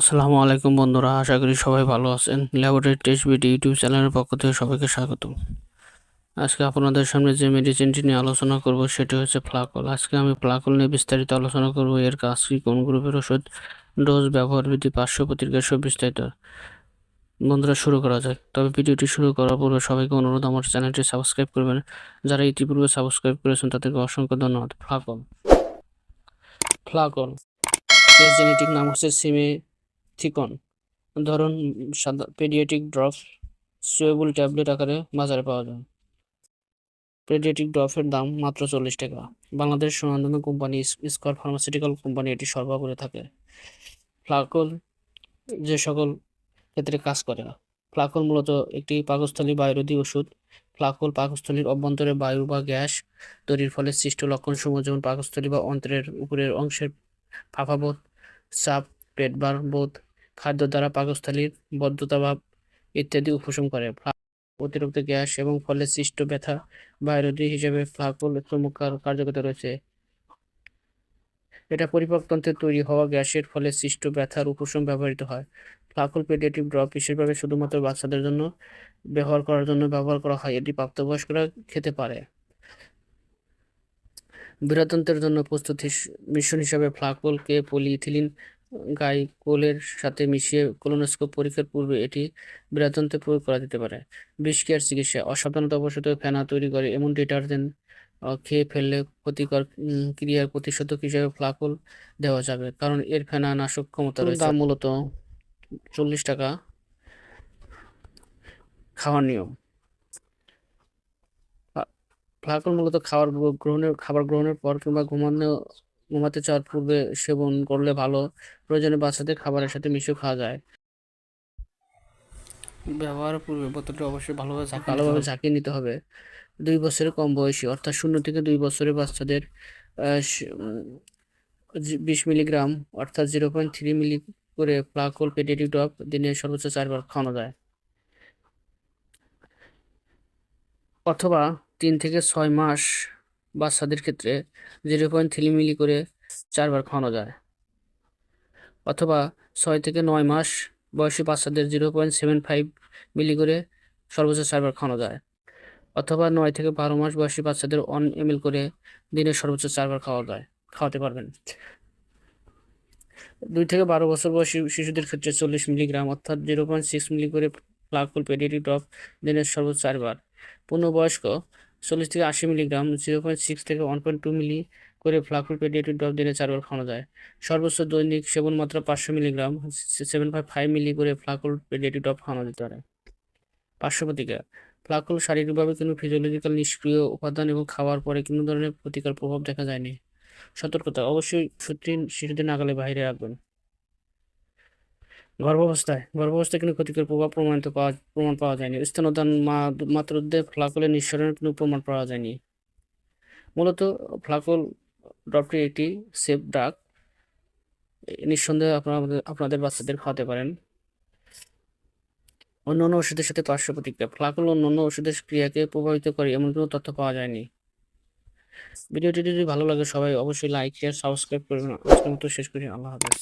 আসসালামু আলাইকুম বন্ধুরা, আশা করি সবাই ভালো আছেন। ল্যাবরেটরি টেস্ট বিডি ইউটিউব চ্যানেলের পক্ষ থেকে সবাইকে স্বাগত আজকে আপনাদের সামনে যে মেডিসিনটি নিয়ে আলোচনা করব, সেটি হচ্ছে ফ্লাকল। আজকে আমি ফ্লাকল নিয়ে বিস্তারিত আলোচনা করব, এর কাজ কি, কোন গ্রুপের ওষুধ, ডোজ, ব্যবহার বিধি, পার্শ্ব প্রতিক্রিয়া, সব বিস্তারিত। বন্ধুরা, শুরু করা যাক। তবে ভিডিওটি শুরু করার পূর্বে সবাইকে অনুরোধ, আমার চ্যানেলটি সাবস্ক্রাইব করবেন। যারা ইতিপূর্বে সাবস্ক্রাইব করেছেন, তাদেরকে অসংখ্য ধন্যবাদ। ফ্লাকল। ফ্লাকল। এর জেনেটিক নাম হচ্ছে সিমে থিকন ধরুন, সাদা পেডিয়াট্রিক ড্রপ সুয়েবল ট্যাবলেট আকারে বাজারে পাওয়া যায়। পেডিয়াট্রিক ড্রপের দাম মাত্র চল্লিশ টাকা। বাংলাদেশ সুনামধন্য কোম্পানি স্কর ফার্মাসিউটিক্যাল কোম্পানি এটি সরবরাহ করে থাকে। ফ্লাকল যে সকল ক্ষেত্রে কাজ করে না ফ্লাকল মূলত একটি পাকস্থলী বায়ুরোধী ওষুধ। ফ্লাকল পাকস্থলীর অভ্যন্তরে বায়ু বা গ্যাস তৈরির ফলে সৃষ্ট লক্ষণসমূহ যেমন পাকস্থলী বা অন্ত্রের উপরের অংশের ফাঁপাবোধ চাপ পেটবার বোধ খাদ্য দ্বারা পাকস্থলীর বদ্ধতাভাব ইত্যাদি উপশম করে। অতিরিক্ত গ্যাস এবং ফলে সৃষ্ট ব্যথা বায়ুরোধী হিসেবে ফ্লাকল প্রমুখ কার- রয়েছে। এটা পরিপাকতন্ত্রে তৈরি হওয়া গ্যাসের ফলে সৃষ্ট ব্যথার উপশম ব্যবহৃত হয়। ফ্লাকল পেডিয়াট্রিক ড্রপ বিশেষভাবে শুধুমাত্র বাচ্চাদের জন্য ব্যবহার করার জন্য ব্যবহার করা হয়। এটি প্রাপ্তবয়স্করা খেতে পারে। বৃহদন্তের জন্য প্রস্তুত মিশ্রণ হিসাবে ফ্লাকলকে পলিইথিলিন গাইকোলের সাথে মিশিয়ে কোলোনোস্কোপ পরীক্ষার পূর্বে এটি বৃহদন্তে প্রয়োগ করা যেতে পারে। বিষক্রিয়ার চিকিৎসা? অসাবধানতাবশত ফেনা তৈরি করে এমন ডিটারজেন্ট খেয়ে ফেললে ক্ষতিকর ক্রিয়ার প্রতিষেধক হিসেবে ফ্লাকল দেওয়া যাবে কারণ এর ফেনা নাশক ক্ষমতা রয়েছে। দাম মূলত চল্লিশ টাকা। খাওয়ার নিয়ম। ফ্লা- ফ্লাকল মূলত খাবার গ্রহণের খাবার গ্রহণের পর কিংবা ঘুমানো ঘুমাতে যাওয়ার পূর্বে সেবন করলে ভালো। প্রয়োজনে বাচ্চাদের খাবারের সাথে মিশিয়ে খাওয়া যায়। ব্যবহারের পূর্বে বোতলটি অবশ্যই ভালোভাবে ঝাঁক ভালোভাবে ঝাঁকিয়ে নিতে হবে। দুই বছরের কম বয়সী অর্থাৎ শূন্য থেকে দুই বছরের বাচ্চাদের বিশ মিলিগ্রাম অর্থাৎ জিরো পয়েন্ট থ্রি মিলি করে ফ্লাকল পেডিয়াট্রিক ড্রপ দিনে সর্বোচ্চ চারবার খাওয়ানো যায়। অথবা তিন থেকে ছয় মাস বাচ্চাদের ক্ষেত্রে জিরো পয়েন্ট থ্রি মিলি করে চারবার খাওয়ানো যায়। অথবা ছয় থেকে নয় মাস বয়সী বাচ্চাদের zero point seven five milli করে সর্বোচ্চ চারবার খাওয়ানো যায়। অথবা নয় থেকে বারো মাস বয়সী বাচ্চাদের ওয়ান এম করে দিনে সর্বোচ্চ চারবার খাওয়া যায়, খাওয়াতে পারবেন। দুই থেকে বারো বছর বয়সী শিশুদের ক্ষেত্রে চল্লিশ মিলিগ্রাম অর্থাৎ জিরো পয়েন্ট সিক্স মিলি করে ফ্লাকুল পেডিটি ড্রপ দিনের সর্বোচ্চ চারবার। পূর্ণবয়স্ক চল্লিশ থেকে আশি মিলিগ্রাম জিরো পয়েন্ট সিক্স থেকে ওয়ান পয়েন্ট টু মিলি করে ফ্লাকুল পেডিয়াট্রিক ড্রপ দিনে চারবার খাওয়ানো যায়। সর্বোচ্চ দৈনিক সেবন মাত্রা পাঁচশো milligram seven five five milli করে ফ্লাকুল পেডিয়াট্রিক ড্রপ খাওয়ানো যেতে পারে। পার্শ্ব প্রতিক্রিয়া ফ্লাকুল শারীরিকভাবে কোনো ফিজিওলজিক্যাল নিষ্ক্রিয় উপাদান এবং খাওয়ার পরে কোনো ধরনের প্রতিকার প্রভাব দেখা যায়নি। সতর্কতা, অবশ্যই সত্যি শিশুদের নাগালে বাইরে রাখবেন। গর্ভাবস্থায় গর্ভাবস্থায় কোনো ক্ষতিকর প্রভাব প্রমাণিত পাওয়া প্রমাণ পাওয়া যায়নি। স্তনদান মা মাতৃত্বে ফ্লাকলের নিঃসরণের কোনো প্রমাণ পাওয়া যায়নি। মূলত ফ্লাকল ড্রপটি একটি সেফ ড্রাগ। নিঃসন্দেহে আপনারা আপনাদের বাচ্চাদের খাওয়াতে পারেন। অন্যান্য ওষুধের সাথে পার্শ্ব প্রতিক্রিয়া ফ্লাকল অন্যান্য ওষুধের ক্রিয়াকে প্রভাবিত করে, এমন কোনো তথ্য পাওয়া যায়নি। ভিডিওটি যদি ভালো লাগে সবাই অবশ্যই লাইক, শেয়ার, সাবস্ক্রাইব করবেন। আজকের মতো শেষ করি। আল্লাহ হাফেজ।